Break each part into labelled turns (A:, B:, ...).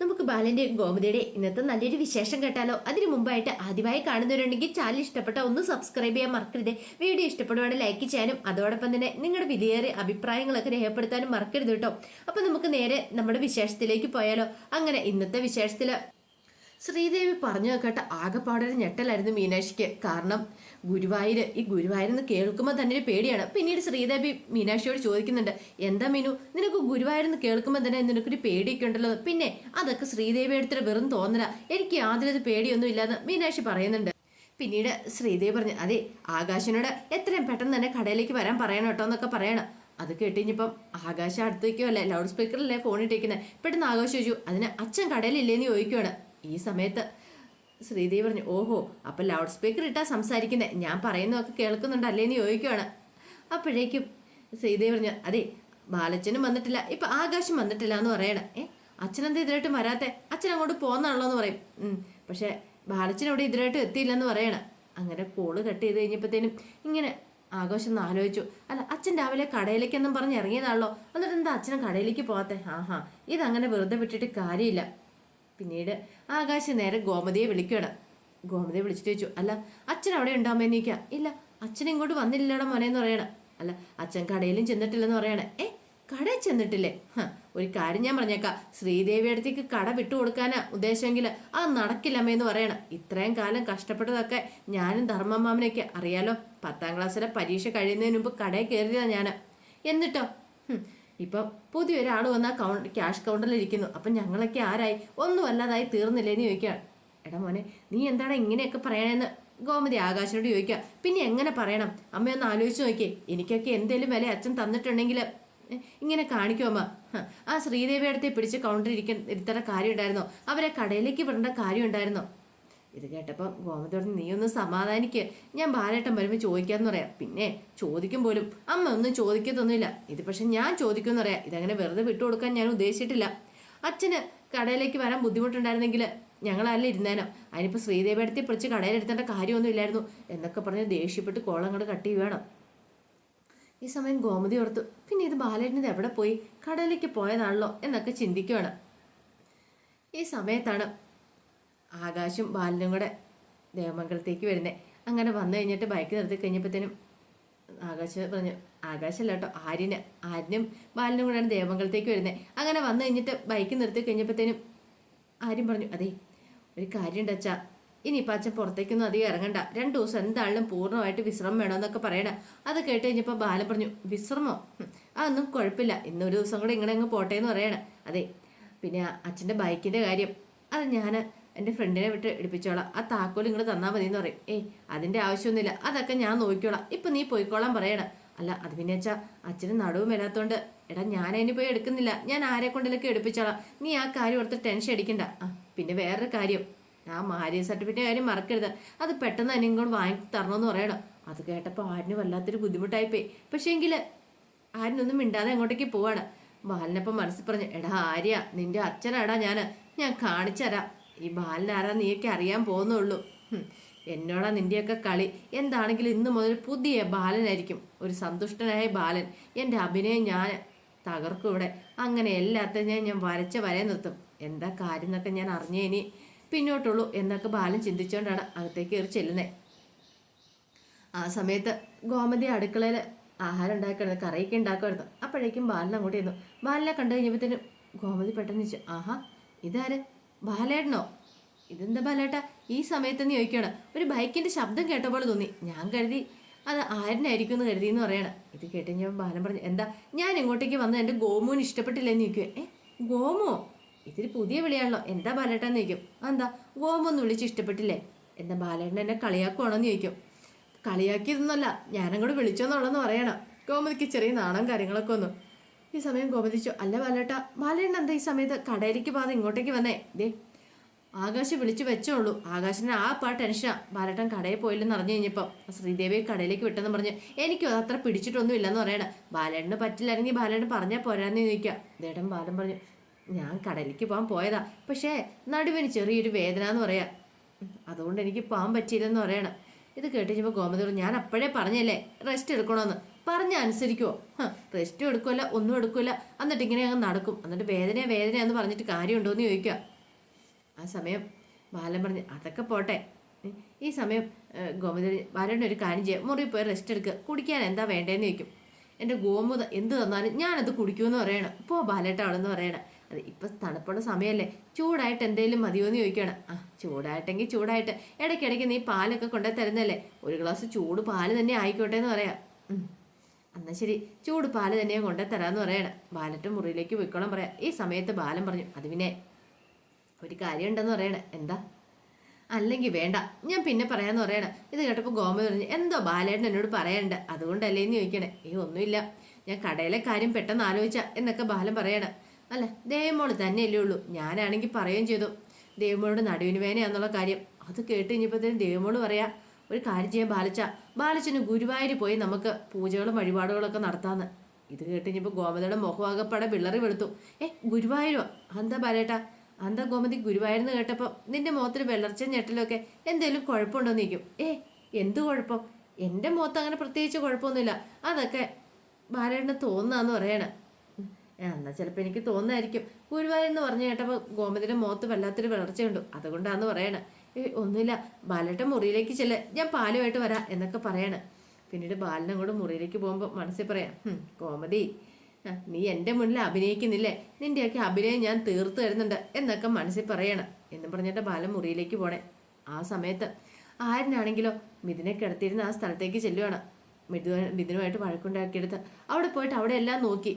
A: നമുക്ക് ബാലന്റെ ഗോമതിയുടെ ഇന്നത്തെ നല്ലൊരു വിശേഷം കേട്ടാലോ? അതിനു മുമ്പായിട്ട് ആദ്യമായി കാണുന്നവരുണ്ടെങ്കിൽ ചാനൽ ഇഷ്ടപ്പെട്ട ഒന്ന് സബ്സ്ക്രൈബ് ചെയ്യാൻ മറക്കരുത്. വീഡിയോ ഇഷ്ടപ്പെടുവാണെങ്കിൽ ലൈക്ക് ചെയ്യാനും അതോടൊപ്പം തന്നെ നിങ്ങളുടെ വിലയേറിയ അഭിപ്രായങ്ങളൊക്കെ രേഖപ്പെടുത്താനും മറക്കരുത് കേട്ടോ. അപ്പൊ നമുക്ക് നേരെ നമ്മുടെ വിശേഷത്തിലേക്ക് പോയാലോ? അങ്ങനെ ഇന്നത്തെ വിശേഷത്തിൽ ശ്രീദേവി പറഞ്ഞു കേട്ട ആകെപ്പാടൊരു ഞെട്ടലായിരുന്നു മീനാക്ഷിക്ക്. കാരണം ഗുരുവായൂര് ഈ ഗുരുവായൂരെന്ന് കേൾക്കുമ്പോൾ തന്നെ ഒരു പേടിയാണ്. പിന്നീട് ശ്രീദേവി മീനാക്ഷിയോട് ചോദിക്കുന്നുണ്ട് എന്താ മീനു? നിനക്ക് ഗുരുവായൂരെന്ന് കേൾക്കുമ്പോൾ തന്നെ നിനക്കൊരു പേടിയൊക്കെ ഉണ്ടല്ലോ. പിന്നെ അതൊക്കെ ശ്രീദേവി എടുത്തിട്ട് വെറും തോന്നല. എനിക്ക് യാതൊരു പേടിയൊന്നും ഇല്ലാന്ന് മീനാക്ഷി പറയുന്നുണ്ട്. പിന്നീട് ശ്രീദേവി പറഞ്ഞു അതെ ആകാശിനോട് എത്രയും പെട്ടെന്ന് തന്നെ കടയിലേക്ക് വരാൻ പറയണം കേട്ടോ എന്നൊക്കെ പറയണം. അത് കേട്ടിഞ്ഞിപ്പം ആകാശം അടുത്തേക്കോ അല്ലേ ലൗഡ് സ്പീക്കറിലല്ലേ ഫോൺ ഇട്ടേക്കുന്നത് പെട്ടെന്ന് ആകാശം ചോദിച്ചു അതിന് അച്ഛൻ കടയിലില്ലേന്ന് ചോദിക്കുവാണ്. ഈ സമയത്ത് ശ്രീദേവി പറഞ്ഞു ഓഹോ അപ്പൊ ലൗഡ് സ്പീക്കർ ഇട്ടാ സംസാരിക്കുന്നത് ഞാൻ പറയുന്നതൊക്കെ കേൾക്കുന്നുണ്ട് അല്ലേന്ന് ചോദിക്കുവാണ്. അപ്പോഴേക്കും ശ്രീദേവി പറഞ്ഞു അതെ ബാലച്ചനും വന്നിട്ടില്ല. ഇപ്പൊ ആകാശം വന്നിട്ടില്ല എന്ന് പറയണം. ഏ അച്ഛനെന്താ ഇതിലായിട്ട് വരാത്തെ? അച്ഛൻ അങ്ങോട്ട് പോകുന്നാണല്ലോ എന്ന് പറയും. പക്ഷെ ബാലച്ചൻ അവിടെ ഇതിലായിട്ട് എത്തിയില്ലെന്ന് പറയണം. അങ്ങനെ കോൾ കട്ട് ചെയ്ത് കഴിഞ്ഞപ്പോഴത്തേനും ഇങ്ങനെ ആഘോഷം ഒന്ന് ആലോചിച്ചു. അല്ല അച്ഛൻ രാവിലെ കടയിലേക്കെന്നും പറഞ്ഞ് ഇറങ്ങിയതാണല്ലോ. എന്നിട്ട് എന്താ അച്ഛനും കടയിലേക്ക് പോകാത്തെ ആഹാ ഇതങ്ങനെ വെറുതെ വിട്ടിട്ട് കാര്യമില്ല. പിന്നീട് ആകാശ് നേരെ ഗോമതിയെ വിളിക്കണം ഗോമതിയെ വിളിച്ചിട്ട് ചോദിച്ചു അല്ല അച്ഛൻ അവിടെ ഉണ്ടാവുമ്പോൾ ചോദിക്കാം ഇല്ല അച്ഛൻ ഇങ്ങോട്ട് വന്നില്ലടാ മോനെ എന്ന് പറയണം. അല്ല അച്ഛൻ കടയിലും ചെന്നിട്ടില്ലെന്ന് പറയണേ. ഏ കടയിൽ ചെന്നിട്ടില്ലേ? ഒരു കാര്യം ഞാൻ പറഞ്ഞേക്കാം. ശ്രീദേവി അടുത്തേക്ക് കട വിട്ടുകൊടുക്കാനാ ഉദ്ദേശമെങ്കിൽ അത് നടക്കില്ലമ്മയെന്ന് പറയണം. ഇത്രയും കാലം കഷ്ടപ്പെട്ടതൊക്കെ ഞാനും ധർമ്മമാമനൊക്കെ അറിയാലോ. പത്താം ക്ലാസ്സിലെ പരീക്ഷ കഴിയുന്നതിന് മുമ്പ് കടയിൽ കയറിയതാണ് ഞാൻ എന്നിട്ടോ? ഇപ്പം പുതിയൊരാൾ വന്നാൽ കൗണ്ട് ക്യാഷ് കൗണ്ടറിൽ ഇരിക്കുന്നു അപ്പം ഞങ്ങളൊക്കെ ആരായി? ഒന്നും അല്ലാതായി തീർന്നില്ലേ എന്ന് ചോദിക്കുകയാണ് എടാ മോനെ നീ എന്താണ് ഇങ്ങനെയൊക്കെ പറയണേന്ന് ഗോമതി ആകാശനോട് ചോദിക്കുക പിന്നെ എങ്ങനെ പറയണം? അമ്മയൊന്ന് ആലോചിച്ച് നോക്കിയേ. എനിക്കൊക്കെ എന്തേലും വില അച്ഛൻ തന്നിട്ടുണ്ടെങ്കിൽ ഇങ്ങനെ കാണിക്കുമോ അമ്മ. ആ ശ്രീദേവി അടുത്ത് പിടിച്ച് കൗണ്ടറിൽ ഇരിക്കാൻ ഇരുത്തേണ്ട കാര്യം ഉണ്ടായിരുന്നോ അവരെ കടയിലേക്ക് വിടേണ്ട കാര്യം ഉണ്ടായിരുന്നോ ഇത് കേട്ടപ്പോൾ ഗോമതിയോട് നീ ഒന്ന് സമാധാനിക്ക്. ഞാൻ ബാലേട്ടൻ വരുമ്പോൾ ചോദിക്കാന്ന് പറയാം. പിന്നെ ചോദിക്കും പോലും. അമ്മ ഒന്നും ചോദിക്കത്തൊന്നുമില്ല. ഇത് പക്ഷെ ഞാൻ ചോദിക്കുമെന്ന് പറയാം. ഇതങ്ങനെ വെറുതെ വിട്ടുകൊടുക്കാൻ ഞാൻ ഉദ്ദേശിച്ചിട്ടില്ല. അച്ഛന് കടയിലേക്ക് വരാൻ ബുദ്ധിമുട്ടുണ്ടായിരുന്നെങ്കിൽ ഞങ്ങളല്ല ഇരുന്നേനോ. അതിനിപ്പോൾ ശ്രീദേവി അടുത്ത് പിടിച്ച് കടയിലെടുത്തേണ്ട കാര്യമൊന്നും ഇല്ലായിരുന്നു. എന്നൊക്കെ പറഞ്ഞ് ദേഷ്യപ്പെട്ട് കോളങ്ങോട് കട്ടി വേണം ഈ സമയം ഗോമതി ഓർത്തു പിന്നെ ഇത് ബാലേട്ടൻ ഇത് എവിടെ പോയി? കടയിലേക്ക് പോയതാണല്ലോ എന്നൊക്കെ ചിന്തിക്കുകയാണ് ഈ സമയത്താണ് ആകാശും ബാലനും കൂടെ ദേവമംഗലത്തേക്ക് വരുന്നത് അങ്ങനെ വന്നു കഴിഞ്ഞിട്ട് ബൈക്ക് നിർത്തി കഴിഞ്ഞപ്പോഴത്തേനും ആകാശ് പറഞ്ഞു ആകാശല്ല കേട്ടോ ആര്യന് ആര്യനും ബാലനും കൂടെയാണ് ദേവമംഗലത്തേക്ക് വരുന്നത് അങ്ങനെ വന്നു കഴിഞ്ഞിട്ട് ബൈക്ക് നിർത്തി കഴിഞ്ഞപ്പോഴത്തേനും ആര്യം പറഞ്ഞു അതെ ഒരു കാര്യമുണ്ട് അച്ഛാ. ഇനിയിപ്പോൾ അച്ഛൻ പുറത്തേക്കൊന്നും അധികം ഇറങ്ങണ്ട. രണ്ടു ദിവസം എന്തായാലും പൂർണമായിട്ട് വിശ്രമം വേണമെന്നൊക്കെ പറയണ. അത് കേട്ട് കഴിഞ്ഞപ്പോൾ ബാലൻ പറഞ്ഞു വിശ്രമോ? അതൊന്നും കുഴപ്പമില്ല. ഇന്നൊരു ദിവസം കൂടെ ഇങ്ങനെ അങ്ങ് പോട്ടെ എന്ന് പറയണ. അതെ പിന്നെ അച്ഛന്റെ ബൈക്കിന്റെ കാര്യം അത് ഞാൻ എന്റെ ഫ്രണ്ടിനെ വിട്ട് എടുപ്പിച്ചോളാം. ആ താക്കോൽ നിങ്ങൾ തന്നാൽ മതി എന്ന് പറയും. ഏയ് അതിന്റെ ആവശ്യമൊന്നുമില്ല. അതൊക്കെ ഞാൻ നോക്കിക്കോളാം. ഇപ്പം നീ പോയിക്കോളാൻ പറയണ അല്ല അത് പിന്നെ വെച്ചാൽ അച്ഛന് നടുവും വരാത്തോണ്ട്. എടാ ഞാൻ അതിന് പോയി എടുക്കുന്നില്ല. ഞാൻ ആരെ കൊണ്ടിലൊക്കെ എടുപ്പിച്ചോളാം. നീ ആ കാര്യം ഓർത്ത് ടെൻഷൻ അടിക്കണ്ട. ആ പിന്നെ വേറൊരു കാര്യം. ആ മാര്യ സർട്ടിഫിക്കറ്റ് കാര്യം മറക്കരുത്. അത് പെട്ടെന്ന് അതിനെ ഇങ്ങോട്ട് വാങ്ങി തരണമെന്ന് പറയണം അത് കേട്ടപ്പോൾ ആരിന് വല്ലാത്തൊരു ബുദ്ധിമുട്ടായിപ്പോയി. പക്ഷേ എങ്കിൽ ആരിനൊന്നും മിണ്ടാതെ അങ്ങോട്ടേക്ക് പോവാണ്. ബാലനപ്പം മനസ്സിൽ പറഞ്ഞു എടാ ആര്യ നിന്റെ അച്ഛനാടാ ഞാൻ ഞാൻ കാണിച്ചു തരാം ഈ ബാലനാരാ നീയൊക്കെ അറിയാൻ പോകുന്നുള്ളൂ. എന്നോടാ നിന്റെയൊക്കെ കളി. എന്താണെങ്കിലും ഇന്ന് മുതൽ പുതിയ ബാലനായിരിക്കും. ഒരു സന്തുഷ്ടനായ ബാലൻ. എന്റെ അഭിനയം ഞാൻ തകർക്കും ഇവിടെ. അങ്ങനെ എല്ലാത്തിനും ഞാൻ ഞാൻ വരച്ച വരെ നിർത്തും. എന്താ കാര്യം എന്നൊക്കെ ഞാൻ അറിഞ്ഞേ ഇനി പിന്നോട്ടുള്ളൂ എന്നൊക്കെ ബാലൻ ചിന്തിച്ചുകൊണ്ടാണ് അകത്തേക്ക് കയറി ചെല്ലുന്നത് ആ സമയത്ത് ഗോമതി അടുക്കളയിൽ ആഹാരം ഉണ്ടാക്കുന്നത് കറിയൊക്കെ ഉണ്ടാക്കുമായിരുന്നു അപ്പോഴേക്കും ബാലൻ അങ്ങോട്ട് ചെന്നു. ബാലിനെ കണ്ടു കഴിഞ്ഞപ്പോഴത്തേനും ഗോമതി പെട്ടെന്ന് ചോദിച്ചു ആഹാ ഇതാര്? ബാലേട്ടനോ? ഇതെന്താ ബാലേട്ട? ഈ സമയത്ത് നീ ചോദിക്കണം ഒരു ബൈക്കിന്റെ ശബ്ദം കേട്ടപ്പോൾ തോന്നി. ഞാൻ കരുതി അത് ആരനായിരിക്കും എന്ന് കരുതി എന്ന് പറയണം. ഇത് കേട്ട് ഞാൻ ബാലൻ പറഞ്ഞു എന്താ? ഞാൻ ഇങ്ങോട്ടേക്ക് വന്ന് എന്റെ ഗോമുവിന് ഇഷ്ടപ്പെട്ടില്ല? എന്ന് ചോദിക്കുക ഏ? ഗോമോ? ഇതിൽ പുതിയ വിളിയാണല്ലോ. എന്താ ബാലേട്ടാന്ന് ചോദിക്കും. എന്താ ഗോമു ഒന്ന് വിളിച്ച് ഇഷ്ടപ്പെട്ടില്ലേ? എന്താ ബാലേട്ടൻ എന്നെ കളിയാക്കുവാണോ എന്ന് ചോദിക്കും. കളിയാക്കിയതൊന്നുമല്ല ഞാനങ്ങോട്ട് വിളിച്ചോന്നുള്ളതെന്ന് പറയണം. ഗോമതിക്ക് ചെറിയ നാണം കാര്യങ്ങളൊക്കെ ഒന്നും ഈ സമയം കോപതിച്ചു അല്ല ബാലേട്ട ബാലേട്ടൻ എന്താ ഈ സമയത്ത് കടയിലേക്ക് പോകാതെ ഇങ്ങോട്ടേക്ക് വന്നേ? ദേ ആകാശ് വിളിച്ചു വെച്ചോളൂ ആകാശിന് ആ പാ ടെൻഷനാ. ബാലേട്ടൻ കടയിൽ പോയില്ലെന്ന് അറിഞ്ഞു കഴിഞ്ഞപ്പോൾ ശ്രീദേവി കടയിലേക്ക് വിട്ടെന്ന് പറഞ്ഞ് എനിക്കും അത് അത്ര പിടിച്ചിട്ടൊന്നും ഇല്ലെന്ന് പറയണ ബാലേട്ടന് പറ്റില്ലായിരുന്നെങ്കിൽ ബാലേട്ടൻ പറഞ്ഞാൽ പോരാന്ന് ചോദിക്കുക ദേടൻ ബാലൻ പറഞ്ഞു ഞാൻ കടയിലേക്ക് പോകാൻ പോയതാ. പക്ഷേ നടുവിന് ചെറിയൊരു വേദന എന്ന് പറയാം. അതുകൊണ്ട് എനിക്ക് പോകാൻ പറ്റിയില്ലെന്ന് പറയണം. ഇത് കേട്ട് കഴിഞ്ഞപ്പോൾ ഗോമതി ഞാൻ അപ്പോഴേ പറഞ്ഞല്ലേ? റെസ്റ്റ് എടുക്കണമെന്ന് പറഞ്ഞ അനുസരിക്കുമോ റെസ്റ്റും എടുക്കുമല്ല ഒന്നും എടുക്കില്ല എന്നിട്ട് ഇങ്ങനെ അങ്ങ് നടക്കും. എന്നിട്ട് വേദന വേദന എന്ന് പറഞ്ഞിട്ട് കാര്യമുണ്ടോ എന്ന് ചോദിക്കുക. ആ സമയം ബാലൻ പറഞ്ഞ് അതൊക്കെ പോട്ടെ. ഈ സമയം ഗോമതി ബാലന്റെ ഒരു കാര്യം ചെയ്യാം. മുറി പോയി റെസ്റ്റ് എടുക്കുക കുടിക്കാൻ എന്താ വേണ്ടതെന്ന് ചോദിക്കും. എന്റെ ഗോമുത എന്ത് തന്നാലും ഞാനത് കുടിക്കുമെന്ന് പറയണം. പോ ബാലേട്ട അവളെന്ന് പറയണം. അത് ഇപ്പം തണുപ്പുള്ള സമയമല്ലേ. ചൂടായിട്ട് എന്തെങ്കിലും മതിയോ എന്ന് ചോദിക്കണം ആ ചൂടായിട്ടെങ്കിൽ ചൂടായിട്ട്. ഇടയ്ക്കിടയ്ക്ക് നീ പാലൊക്കെ കൊണ്ടേ തരുന്നല്ലേ ഒരു ഗ്ലാസ് ചൂട് പാൽ തന്നെ ആയിക്കോട്ടെ എന്ന് പറയാം. ഉം. എന്നാ ശരി ചൂട് പാൽ തന്നെ കൊണ്ടേ തരാമെന്ന് പറയണം. ബാലറ്റ് മുറിയിലേക്ക് പോയിക്കോളാൻ പറയാം. ഈ സമയത്ത് ബാലൻ പറഞ്ഞു അത് പിന്നെ ഒരു കാര്യം ഉണ്ടെന്ന് പറയണേ. എന്താ? അല്ലെങ്കിൽ വേണ്ട ഞാൻ പിന്നെ പറയാന്ന് പറയണേ. ഇത് കേട്ടപ്പോൾ ഗോമതി പറഞ്ഞു എന്തോ ബാലേട്ടൻ എന്നോട് പറയാനുണ്ട് അതുകൊണ്ടല്ലേ എന്ന് ചോദിക്കണേ. ഏ ഒന്നുമില്ല ഞാൻ കടയിലെ കാര്യം പെട്ടെന്ന് ആലോചിച്ച എന്നൊക്കെ ബാലൻ പറയണേ. അല്ല ദേവമോൾ തന്നെയല്ലേ ഉള്ളൂ ഞാനാണെങ്കിൽ പറയുകയും ചെയ്തു. ദേവമോളുടെ നടുവിന് വേനയാന്നുള്ള കാര്യം അത് കേട്ട് കഴിഞ്ഞപ്പോഴത്തേനും ദേവമോൾ പറയാ ഒരു കാര്യം ചെയ്യാൻ ബാലച്ച ബാലച്ചന് ഗുരുവായൂർ പോയി നമുക്ക് പൂജകളും വഴിപാടുകളൊക്കെ നടത്താന്ന്. ഇത് കേട്ട് ഇനിയിപ്പോൾ ഗോമതിയുടെ മുഖമാകപ്പാടെ വിള്ളറി വെളുത്തു. ഏ ഗുരുവായൂരോ? എന്താ ബാലേട്ടാ? അന്താ ഗോമതി ഗുരുവായൂരെന്ന് കേട്ടപ്പോൾ നിന്റെ മുഖത്തിന് വെള്ളർച്ച ഞെട്ടലൊക്കെ എന്തെങ്കിലും കുഴപ്പമുണ്ടോ നിൽക്കും ഏ എന്ത് കുഴപ്പം? എന്റെ മുഖത്ത് അങ്ങനെ പ്രത്യേകിച്ച് കുഴപ്പമൊന്നുമില്ല. അതൊക്കെ ബാലേട്ടന് തോന്നാന്ന് പറയണേ. എന്നാൽ എന്നാ ചിലപ്പോൾ എനിക്ക് തോന്നായിരിക്കും ഗുരുവായൂരെന്ന് പറഞ്ഞു കേട്ടപ്പോൾ ഗോമതിയുടെ മുഖത്ത് വല്ലാത്തൊരു വളർച്ചയുണ്ട് അതുകൊണ്ടാന്ന് പറയണേ. ഒന്നുമില്ല. ബാലേട്ട മുറിയിലേക്ക് ചെല്ല. ഞാൻ പാലുമായിട്ട് വരാം എന്നൊക്കെ പറയാണ്. പിന്നീട് ബാലനും കൂടെ മുറിയിലേക്ക് പോകുമ്പോൾ മനസ്സിൽ പറയാം കോമതി. നീ എന്റെ മുന്നിൽ അഭിനയിക്കുന്നില്ലേ? നിന്റെയൊക്കെ അഭിനയം ഞാൻ തീർത്തു തരുന്നുണ്ട് എന്നൊക്കെ മനസ്സിൽ പറയണം. എന്ന് പറഞ്ഞിട്ട് ബാലൻ മുറിയിലേക്ക് പോണേ. ആ സമയത്ത് ആരനാണെങ്കിലോ മിഥുനെ കിടത്തിയിരുന്ന ആ സ്ഥലത്തേക്ക് ചെല്ലുവാണ്. മിഥു മിഥുനുമായിട്ട് വഴക്കുണ്ടാക്കിയെടുത്ത് അവിടെ പോയിട്ട് അവിടെ എല്ലാം നോക്കി.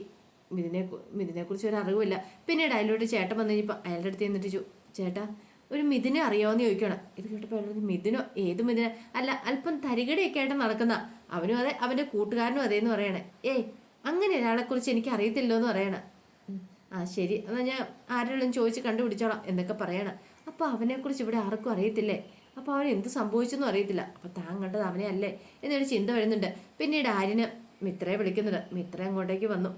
A: മിഥുനെ മിഥുനെക്കുറിച്ച് ഒരു അറിവില്ല പിന്നീട് അതിലോട്ട് ചേട്ടൻ വന്നു കഴിഞ്ഞപ്പോൾ അയാളുടെ അടുത്ത് നിന്നിട്ട് ചേട്ടാ ഒരു മിഥുനെ അറിയാമെന്ന് ചോദിക്കണം ഇത് കേട്ടപ്പോൾ ഒരു മിഥുനോ? ഏത് മിഥുന? അല്ല അല്പം തരികടയൊക്കെ ആയിട്ട് നടക്കുന്ന. അവനും അതെ അവന്റെ കൂട്ടുകാരനും അതേന്ന് പറയണേ. ഏയ് അങ്ങനെ ഒരാളെക്കുറിച്ച് എനിക്ക് അറിയത്തില്ലോ എന്ന് പറയണം ആ ശരി. എന്നാൽ ഞാൻ ആരെങ്കിലും ചോദിച്ച് കണ്ടുപിടിച്ചോളാം എന്നൊക്കെ പറയണം. അപ്പോൾ അവനെക്കുറിച്ച് ഇവിടെ ആർക്കും അറിയത്തില്ലേ? അപ്പോൾ അവൻ എന്ത് സംഭവിച്ചെന്നും അറിയത്തില്ല. അപ്പോൾ താൻ കണ്ടത് അവനെ അല്ലേ എന്നൊരു ചിന്ത വരുന്നുണ്ട്. പിന്നീട് ആര്യന് മിത്രയെ വിളിക്കുന്നുണ്ട്. മിത്ര അങ്ങോട്ടേക്ക് വന്നു.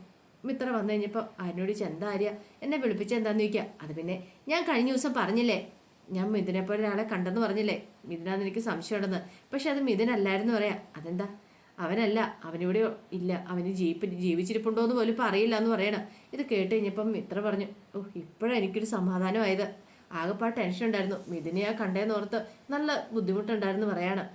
A: മിത്ര വന്നു കഴിഞ്ഞപ്പോൾ ആര്യനോട് ചെന്താര്യ എന്താ ആര്യ? എന്നെ വിളിപ്പിച്ച എന്താന്ന് ചോദിക്കുക അത് പിന്നെ ഞാൻ കഴിഞ്ഞ ദിവസം പറഞ്ഞില്ലേ? ഞാൻ മിഥുനെ പോലെ ഒരാളെ കണ്ടെന്ന് പറഞ്ഞില്ലേ? മിഥുനാന്ന് എനിക്ക് സംശയമുണ്ടെന്ന്. പക്ഷെ അത് മിഥുനല്ലായിരുന്നു പറയാം. അതെന്താ? അവനല്ല അവനിവിടെ ഇല്ല. അവന് ജീപ്പ് ജീവിച്ചിരിപ്പുണ്ടോ എന്ന് പോലും ഇപ്പം അറിയില്ല എന്ന് പറയണം. ഇത് കേട്ട് കഴിഞ്ഞപ്പം മിത്ര പറഞ്ഞു ഓ ഇപ്പോഴാണ് എനിക്കൊരു സമാധാനമായത്. ആകെപ്പാ ടെൻഷൻ ഉണ്ടായിരുന്നു. മിഥുനെയാ കണ്ടേന്ന് ഓർത്ത് നല്ല ബുദ്ധിമുട്ടുണ്ടായിരുന്നു പറയാണ്.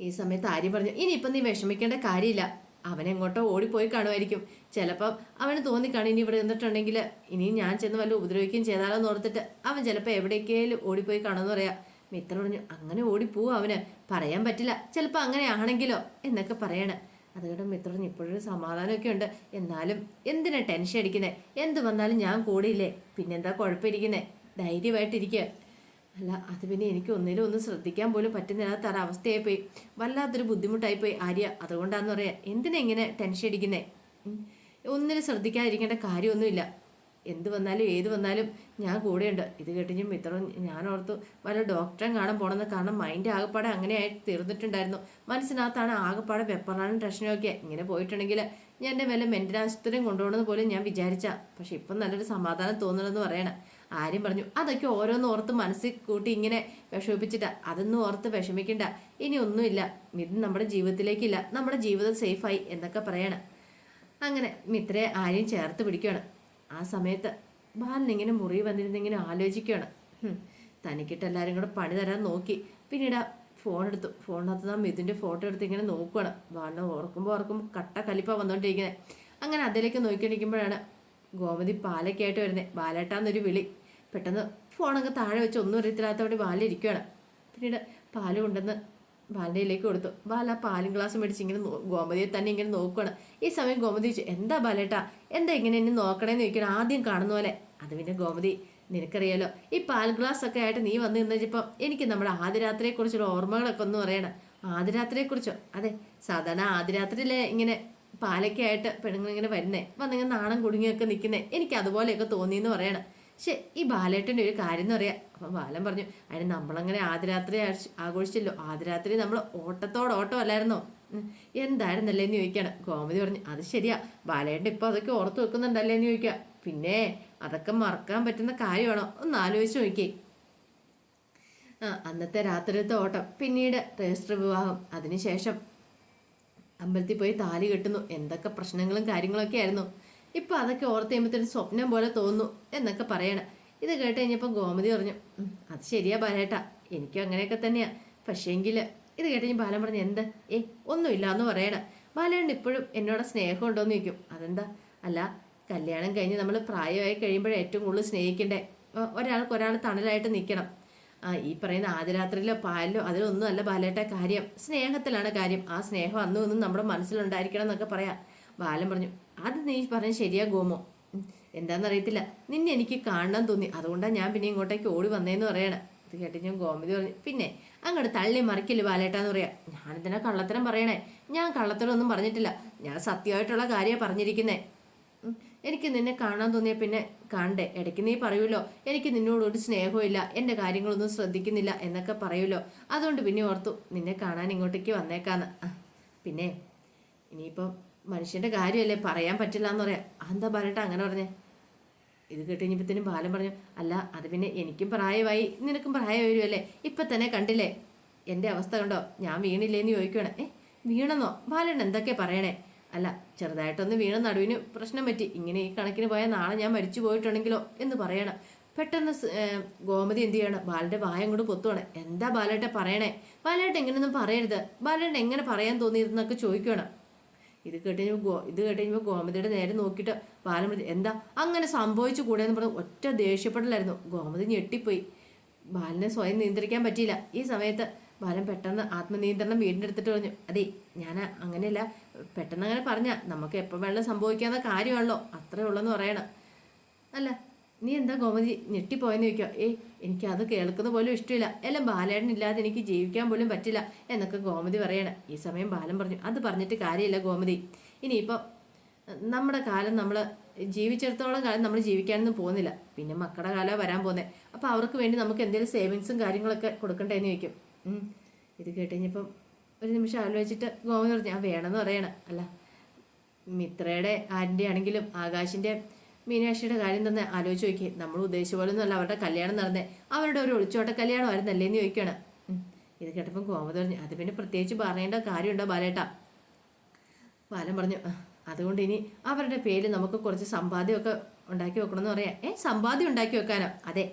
A: ഈ സമയത്ത് ആര്യ പറഞ്ഞു ഇനിയിപ്പം നീ വിഷമിക്കേണ്ട കാര്യമില്ല. അവൻ എങ്ങോട്ടോ ഓടിപ്പോയി കാണുമായിരിക്കും. ചിലപ്പം അവന് തോന്നിക്കാണും ഇനി ഇവിടെ നിന്നിട്ടുണ്ടെങ്കിൽ ഇനി ഞാൻ ചെന്ന് വല്ല ഉപദ്രവിക്കുകയും ചെയ്താലോ എന്ന് ഓർത്തിട്ട് അവൻ ചിലപ്പോൾ എവിടേക്കേലും ഓടിപ്പോയി കാണുമെന്ന് പറയാം. മിത്ര പറഞ്ഞു അങ്ങനെ ഓടിപ്പോവും അവന് പറയാൻ പറ്റില്ല ചിലപ്പോൾ അങ്ങനെ ആണെങ്കിലോ എന്നൊക്കെ പറയണേ. അത് കേട്ടോ മിത്ര പറഞ്ഞു ഇപ്പോഴൊരു സമാധാനമൊക്കെ ഉണ്ട്. എന്നാലും എന്തിനാ ടെൻഷൻ അടിക്കുന്നത് എന്ത് വന്നാലും ഞാൻ കൂടിയില്ലേ? പിന്നെന്താ കുഴപ്പമിരിക്കുന്നത് ധൈര്യമായിട്ടിരിക്കുക അല്ല അത് പിന്നെ എനിക്ക് ഒന്നിലും ഒന്നും ശ്രദ്ധിക്കാൻ പോലും പറ്റുന്നില്ലാത്ത അവസ്ഥയായി പോയി വല്ലാത്തൊരു ബുദ്ധിമുട്ടായി പോയി ആര്യ. അതുകൊണ്ടാന്ന് പറയാ എന്തിനാ ഇങ്ങനെ ടെൻഷൻ അടിക്കുന്നേ. ഒന്നിനും ശ്രദ്ധിക്കാതിരിക്കേണ്ട കാര്യമൊന്നുമില്ല. എന്ത് വന്നാലും ഏത് വന്നാലും ഞാൻ കൂടെയുണ്ട്. ഇത് കേട്ടിഞ്ഞും ഇത്ര ഞാൻ ഓർത്തു വല്ല ഡോക്ടറെ കാണാൻ പോണെന്ന് കാരണം മൈൻഡ് ആകെപ്പാടെ അങ്ങനെയായി തീർന്നിട്ടുണ്ടായിരുന്നു. മനസ്സിനകത്താണ് ആകെപ്പാടെ വെപ്പറാനും ടെൻഷനൊക്കെ ഇങ്ങനെ പോയിട്ടുണ്ടെങ്കിൽ ഞാൻ എന്റെ വല്ല മെന്റൽ ആശുപത്രിയും കൊണ്ടുപോകണമെന്ന് പോലും ഞാൻ വിചാരിച്ച. പക്ഷെ ഇപ്പം നല്ലൊരു സമാധാനം തോന്നണമെന്ന് പറയണം. ആര്യം പറഞ്ഞു അതൊക്കെ ഓരോന്ന് ഓർത്ത് മനസ്സിൽ കൂട്ടി ഇങ്ങനെ വിഷമിപ്പിച്ചിട്ട്. അതൊന്നും ഓർത്ത് വിഷമിക്കണ്ട. ഇനി ഒന്നുമില്ല. ഇത് നമ്മുടെ ജീവിതത്തിലേക്കില്ല. നമ്മുടെ ജീവിതം സേഫായി എന്നൊക്കെ പറയണം. അങ്ങനെ മിത്രയെ ആരെയും ചേർത്ത് പിടിക്കുകയാണ്. ആ സമയത്ത് ബാലൻ ഇങ്ങനെ മുറി വന്നിരുന്നിങ്ങനെ ആലോചിക്കുകയാണ്. ഹും, തനിക്കിട്ട് എല്ലാവരും കൂടെ പണി തരാൻ നോക്കി. പിന്നീട് ഫോൺ എടുത്തു. ഫോണിനകത്ത് ആ മിഥുന്റെ ഫോട്ടോ എടുത്ത് ഇങ്ങനെ നോക്കുകയാണ് ബാലിനെ ഓർക്കുമ്പോൾ ഓർക്കുമ്പോൾ കട്ട കലിപ്പ വന്നുകൊണ്ടിരിക്കുന്നത് അങ്ങനെ അതിലേക്ക് നോക്കിക്കൊണ്ടിരിക്കുമ്പോഴാണ് ഗോമതി പാലൊക്കെ ആയിട്ട് വരുന്നത് ബാലേട്ടാന്നൊരു വിളി. പെട്ടെന്ന് ഫോണൊക്കെ താഴെ വെച്ച് ഒന്നും അറിയത്തില്ലാത്തവിടെ ബാലിരിക്കുകയാണ് പിന്നീട് പാൽ കൊണ്ടുവന്ന് ബാലയിലേക്ക് കൊടുത്തു. ബാല പാലും ഗ്ലാസ് മേടിച്ച് ഇങ്ങനെ ഗോമതിയെ തന്നെ ഇങ്ങനെ നോക്കുകയാണ് ഈ സമയം ഗോമതി ചോദിച്ചു എന്താ ബാലേട്ടാ എന്താ ഇങ്ങനെ എന്നെ നോക്കണേന്ന് ചോദിക്കണം ആദ്യം കാണുന്ന പോലെ. അത് പിന്നെ ഗോമതി നിനക്കറിയാലോ ഈ പാൽ ഗ്ലാസ് ഒക്കെ ആയിട്ട് നീ വന്നു നിന്നിപ്പം എനിക്ക് നമ്മുടെ ആദ്യരാത്രിയെക്കുറിച്ചുള്ള ഓർമ്മകളൊക്കെ ഒന്ന് പറയണം. ആദ്യരാത്രിയെക്കുറിച്ചോ അതെ സാധാരണ ആദ്യരാത്രിയിലെ ഇങ്ങനെ പാലൊക്കെ ആയിട്ട് പെണ്ണുങ്ങൾ ഇങ്ങനെ വരുന്നേ വന്നിങ്ങനെ നാണം കുടുങ്ങിയൊക്കെ നിൽക്കുന്നേ എനിക്ക് അതുപോലെയൊക്കെ തോന്നിയെന്ന് പറയണം. പക്ഷെ ഈ ബാലേട്ടന്റെ ഒരു കാര്യം എന്ന് പറയാം. അപ്പം ബാലൻ പറഞ്ഞു അതിന് നമ്മളങ്ങനെ ആദ്യരാത്രി ആഘോഷി- ആഘോഷിച്ചല്ലോ. ആദ്യരാത്രി നമ്മൾ ഓട്ടത്തോട് ഓട്ടം അല്ലായിരുന്നോ? ഉം. എന്തായിരുന്നല്ലേ? എന്ന് ചോദിക്കുകയാണ് ഗോമതി പറഞ്ഞു അത് ശരിയാ. ബാലേട്ടൻ ഇപ്പോൾ അതൊക്കെ ഓർത്ത് വെക്കുന്നുണ്ടല്ലേ? എന്ന് ചോദിക്കുക പിന്നെ അതൊക്കെ മറക്കാൻ പറ്റുന്ന കാര്യമാണോ? ഒന്ന് ആലോചിച്ച് നോക്കിയേ. ആ അന്നത്തെ രാത്രിയിലത്തെ ഓട്ടം. പിന്നീട് രജിസ്റ്റർ വിവാഹം. അതിനുശേഷം അമ്പലത്തിൽ പോയി താലി കെട്ടുന്നു. എന്തൊക്കെ പ്രശ്നങ്ങളും കാര്യങ്ങളൊക്കെ ആയിരുന്നു. ഇപ്പൊ അതൊക്കെ ഓർത്ത് കഴിയുമ്പോഴത്തേനും സ്വപ്നം പോലെ തോന്നുന്നു എന്നൊക്കെ പറയണം. ഇത് കേട്ട് കഴിഞ്ഞപ്പോൾ ഗോമതി പറഞ്ഞു അത് ശരിയാ ബാലേട്ടാ എനിക്കും അങ്ങനെയൊക്കെ തന്നെയാ. പക്ഷേങ്കിൽ ഇത് കേട്ട് കഴിഞ്ഞ് ബാലൻ പറഞ്ഞു എന്താ? ഏ ഒന്നുമില്ല എന്ന് പറയണ. ബാലേട്ടൻ ഇപ്പോഴും എന്നോട് സ്നേഹം ഉണ്ടോയെന്ന് ചോദിക്കും. അതെന്താ? അല്ല കല്യാണം കഴിഞ്ഞ് നമ്മൾ പ്രായമായി കഴിയുമ്പോഴേ ഏറ്റവും കൂടുതൽ സ്നേഹിക്കണ്ടേ? ഒരാൾക്ക് ഒരാൾ തണലായിട്ട് നിൽക്കണം ആ ഈ പറയുന്ന ആദ്യരാത്രിയിലോ പാലിലോ അതിലൊന്നും അല്ല ബാലേട്ട കാര്യം. സ്നേഹത്തിലാണ് കാര്യം. ആ സ്നേഹം അന്നും ഇന്നും നമ്മുടെ മനസ്സിലുണ്ടായിരിക്കണം എന്നൊക്കെ പറയാം. ബാലൻ പറഞ്ഞു അത് നീ പറഞ്ഞ ശരിയാ ഗോമോ. എന്താണെന്നറിയത്തില്ല നിന്നെ എനിക്ക് കാണാൻ തോന്നി. അതുകൊണ്ടാണ് ഞാൻ പിന്നെ ഇങ്ങോട്ടേക്ക് ഓടി വന്നേന്ന് പറയണം. ഇത് കേട്ട് ഞാൻ ഗോമതി പറഞ്ഞു പിന്നെ അങ്ങോട്ട് തള്ളി മറിക്കില്ല ബാലേട്ടാന്ന് പറയാ. ഞാനിതിനെ കള്ളത്തരം പറയണേ? ഞാൻ കള്ളത്തരം ഒന്നും പറഞ്ഞിട്ടില്ല. ഞാൻ സത്യമായിട്ടുള്ള കാര്യമാണ് പറഞ്ഞിരിക്കുന്നേ. എനിക്ക് നിന്നെ കാണാൻ തോന്നിയ പിന്നെ കാണണ്ടേ ഇടയ്ക്ക് നീ പറയുമല്ലോ എനിക്ക് നിന്നോട് ഒരു സ്നേഹമില്ല എന്റെ കാര്യങ്ങളൊന്നും ശ്രദ്ധിക്കുന്നില്ല എന്നൊക്കെ പറയുമല്ലോ അതുകൊണ്ട് പിന്നെ ഓർത്തു നിന്നെ കാണാൻ ഇങ്ങോട്ടേക്ക് വന്നേക്കാന്ന്. പിന്നെ ഇനിയിപ്പം മനുഷ്യന്റെ കാര്യമല്ലേ? പറയാൻ പറ്റില്ല എന്ന് പറയാം. അതെന്താ പറഞ്ഞിട്ട് അങ്ങനെ പറഞ്ഞേ? ഇത് കേട്ടുകഴിഞ്ഞപ്പത്തേനും ബാലൻ പറഞ്ഞു അല്ല അത് പിന്നെ എനിക്കും പ്രായമായി. നിനക്കും പ്രായം വരുമല്ലേ ഇപ്പം തന്നെ കണ്ടില്ലേ? എന്റെ അവസ്ഥ കണ്ടോ? ഞാൻ വീണില്ലേന്ന് ചോദിക്കണം ഏ വീണെന്നോ? ബാലൻ എന്തൊക്കെ പറയണേ? അല്ല ചെറുതായിട്ടൊന്ന് വീണ നടുവിന് പ്രശ്നം പറ്റി. ഇങ്ങനെ ഈ കണക്കിന് പോയാൽ നാളെ ഞാൻ മരിച്ചു പോയിട്ടുണ്ടെങ്കിലോ? എന്ന് പറയണം. പെട്ടെന്ന് ഗോമതി എന്ത് ചെയ്യണം? ബാലന്റെ വായം കൊണ്ട് പൊത്തുവാണ്. എന്താ ബാലേട്ടെ പറയണേ? ബാലേട്ട് എങ്ങനെയൊന്നും പറയരുത്. ബാലേട്ട് എങ്ങനെ പറയാൻ തോന്നിയതെന്നൊക്കെ ചോദിക്കണം ഇത് കേട്ട് ഇത് കഴിഞ്ഞപ്പോൾ ഗോമതിയുടെ നേരെ നോക്കിയിട്ട് പറഞ്ഞു എന്താ? അങ്ങനെ സംഭവിച്ചു കൂടെ എന്ന് പറഞ്ഞ് ഒറ്റ ദേഷ്യപ്പെടലായിരുന്നു. ഗോമതി ഞെട്ടിപ്പോയി. ബാലനെ സ്വയം നിയന്ത്രിക്കാൻ പറ്റിയില്ല. ഈ സമയത്ത് ബാലൻ പെട്ടെന്ന് ആത്മനിയന്ത്രണം വീടിന്റെ എടുത്തിട്ട് പറഞ്ഞു അതെ ഞാൻ അങ്ങനെയല്ല. പെട്ടെന്ന് അങ്ങനെ പറഞ്ഞ നമുക്ക് എപ്പോൾ വേണമെങ്കിലും സംഭവിക്കാവുന്ന കാര്യമാണല്ലോ. അത്രേ ഉള്ളെന്ന് പറയണം. അല്ല നീ എന്താ ഗോമതി ഞെട്ടിപ്പോയെന്ന് ചോദിക്കുക ഏയ് എനിക്ക് അത് കേൾക്കുന്ന പോലും ഇഷ്ടമില്ല. എല്ലാം ബാലേടൻ ഇല്ലാതെ എനിക്ക് ജീവിക്കാൻ പോലും പറ്റില്ല എന്നൊക്കെ ഗോമതി പറയണം. ഈ സമയം ബാലൻ പറഞ്ഞു. അത് പറഞ്ഞിട്ട് കാര്യമില്ല ഗോമതി. ഇനിയിപ്പോൾ നമ്മുടെ കാലം നമ്മൾ ജീവിച്ചിടത്തോളം കാലം നമ്മൾ ജീവിക്കാനൊന്നും പോകുന്നില്ല. പിന്നെ മക്കളുടെ കാലം വരാൻ പോകുന്നത് അപ്പോൾ അവർക്ക് വേണ്ടി നമുക്ക് എന്തെങ്കിലും സേവിങ്സും കാര്യങ്ങളൊക്കെ കൊടുക്കണ്ടേന്ന് ചോദിക്കും. ഇത് കഴിഞ്ഞപ്പം ഒരു നിമിഷം ആലോചിച്ചിട്ട് ഗോമതി പറഞ്ഞു ആ വേണമെന്ന് പറയണം. അല്ല മിത്രയുടെ ആരിന്റെ ആണെങ്കിലും ആകാശിന്റെ മീനാക്ഷിയുടെ കാര്യം തന്നെ ആലോചിച്ച് നോക്കി നമ്മൾ ഉദ്ദേശിച്ച പോലെ ഒന്നുമല്ല അവരുടെ കല്യാണം നടന്നേ. അവരുടെ ഒരു ഒളിച്ചോട്ട കല്യാണം ആയിരുന്നല്ലേ എന്ന് ചോദിക്കുകയാണ് ഇത് കേട്ടപ്പം കോമതി പറഞ്ഞു അത് പിന്നെ പ്രത്യേകിച്ച് പറയേണ്ട കാര്യമുണ്ടോ ബാലേട്ടാ? ബാലൻ പറഞ്ഞു അതുകൊണ്ട് ഇനി അവരുടെ പേരിൽ നമുക്ക് കുറച്ച് സമ്പാദ്യമൊക്കെ ഉണ്ടാക്കി വെക്കണമെന്ന് പറയാം. ഏ സമ്പാദ്യം ഉണ്ടാക്കി വെക്കാനോ? അതെ.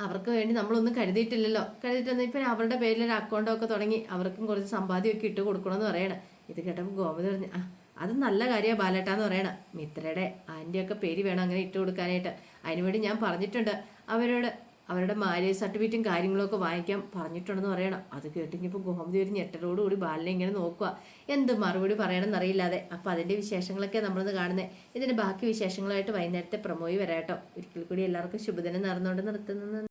A: അവർക്ക് വേണ്ടി നമ്മളൊന്നും കരുതിയിട്ടില്ലല്ലോ. കരുതിയിട്ടൊന്നും ഇപ്പം അവരുടെ പേരിൽ ഒരു അക്കൗണ്ടൊക്കെ തുടങ്ങി അവർക്കും കുറച്ച് സമ്പാദ്യമൊക്കെ ഇട്ട് കൊടുക്കണമെന്ന് പറയണം. ഇത് കേട്ടപ്പോൾ ഗോമതി പറഞ്ഞു ആ അത് നല്ല കാര്യമാണ് ബാലേട്ടാന്ന് പറയണം. മിത്രയുടെ ആന്റിയൊക്കെ പേര് വേണം അങ്ങനെ ഇട്ട് കൊടുക്കാനായിട്ട്. അതിനുവേണ്ടി ഞാൻ പറഞ്ഞിട്ടുണ്ട്. അവരോട് അവരുടെ മാരേജ് സർട്ടിഫിക്കറ്റും കാര്യങ്ങളൊക്കെ വാങ്ങിക്കാൻ പറഞ്ഞിട്ടുണ്ടെന്ന് പറയണം. അത് കേട്ടിഞ്ഞപ്പോൾ ഗോമതി ഒരു ഞെട്ടലോടുകൂടി ബാലിനെ ഇങ്ങനെ നോക്കുക എന്ത് മറുപടി പറയണമെന്ന് അറിയില്ലാതെ. അപ്പം അതിന്റെ വിശേഷങ്ങളൊക്കെ നമ്മളിന്ന് കാണുന്നത് ഇതിന്റെ ബാക്കി വിശേഷങ്ങളായിട്ട് വൈകുന്നേരത്തെ പ്രമോയി വരാട്ടോ. ഒരിക്കൽ കൂടി എല്ലാവർക്കും ശുഭദിനം നടന്നുകൊണ്ട് നിർത്തുന്നു.